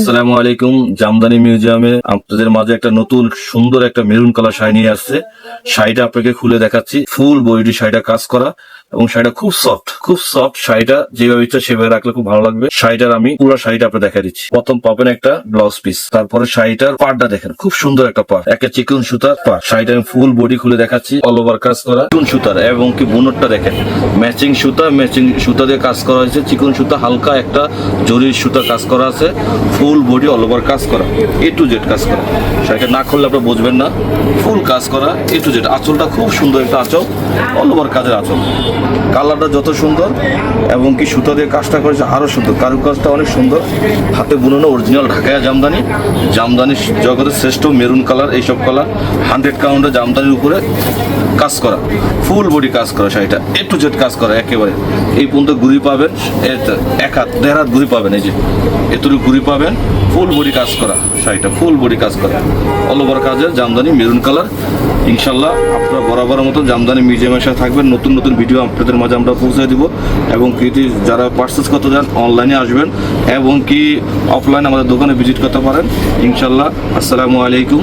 আসসালামু আলাইকুম। জামদানি মিউজিয়ামে আপনাদের মাঝে একটা নতুন সুন্দর একটা মেরুন কালার শাড়ি নিয়ে আসছে। শাড়িটা আপনাকে খুলে দেখাচ্ছি। ফুল বইটি শাড়িটা কাজ করা। এবং শাড়িটা খুব সফট খুব সফট শাড়িটা যেভাবে ইচ্ছা সেভাবে রাখলে খুব ভালো লাগবে। শাড়িটার আমি পুরো শাড়িটা আপনার দেখা দিচ্ছি। প্রথম পাবেন একটা ব্লাউজ পিস তারপরে শাড়িটার পাড়টা দেখেন, খুব সুন্দর একটা পাড়। একটা চিকন সুতার পাড়। শাড়িটা আমি ফুল বডি খুলে দেখাচ্ছি অল ওভার কাজ করা চিকন সুতার এবং কি বুনটটা দেখেন। ম্যাচিং সুতা ম্যাচিং সুতা দিয়ে কাজ করা হয়েছে। চিকন সুতা, হালকা একটা জরির সুতা কাজ করা আছে। ফুল বডি অল ওভার কাজ করা এ টু জেড কাজ করা। শাড়িটা না খুললে আপনি বুঝবেন না। ফুল কাজ করা এ টু জেড আঁচলটা খুব সুন্দর একটা আঁচল অল ওভার কাজের আঁচল। কালারটা যত সুন্দর এবং কি সুতো দিয়ে কাজটা করেছে আরও সুন্দর। কারুকাজটা অনেক সুন্দর। হাতে বুননো অরিজিনাল ঢাকায়া জামদানি। জামদানি জগতের শ্রেষ্ঠ মেরুন কালার এইসব কালার হান্ড্রেড কাউন্টের জামদানির উপরে কাজ করা। ফুল বডি কাজ করা শাড়িটা। এ টু জেড কাজ করা একেবারে। এই পর্যন্ত ঘুরি পাবেন এক হাত, দেড় হাত ঘুরি পাবেন, এই যে। এতটুকু ঘুরি পাবেন ফুল বডি কাজ করা, শাড়িটা ফুল বডি কাজ করা। অল ওভার কাজের, জামদানি মেরুন কালার ইনশাল্লাহ আপনারা বরাবরের মতো জামদানি মিউজিয়ামের সাথে থাকবেন। নতুন নতুন ভিডিও আপনাদের মাঝে আমরা পৌঁছে দিব এবং কি যারা পার্সেস করতে যান অনলাইনে আসবেন এবং কি অফলাইনে আমাদের দোকানে ভিজিট করতে পারেন। ইনশাল্লাহ, আসসালামু আলাইকুম।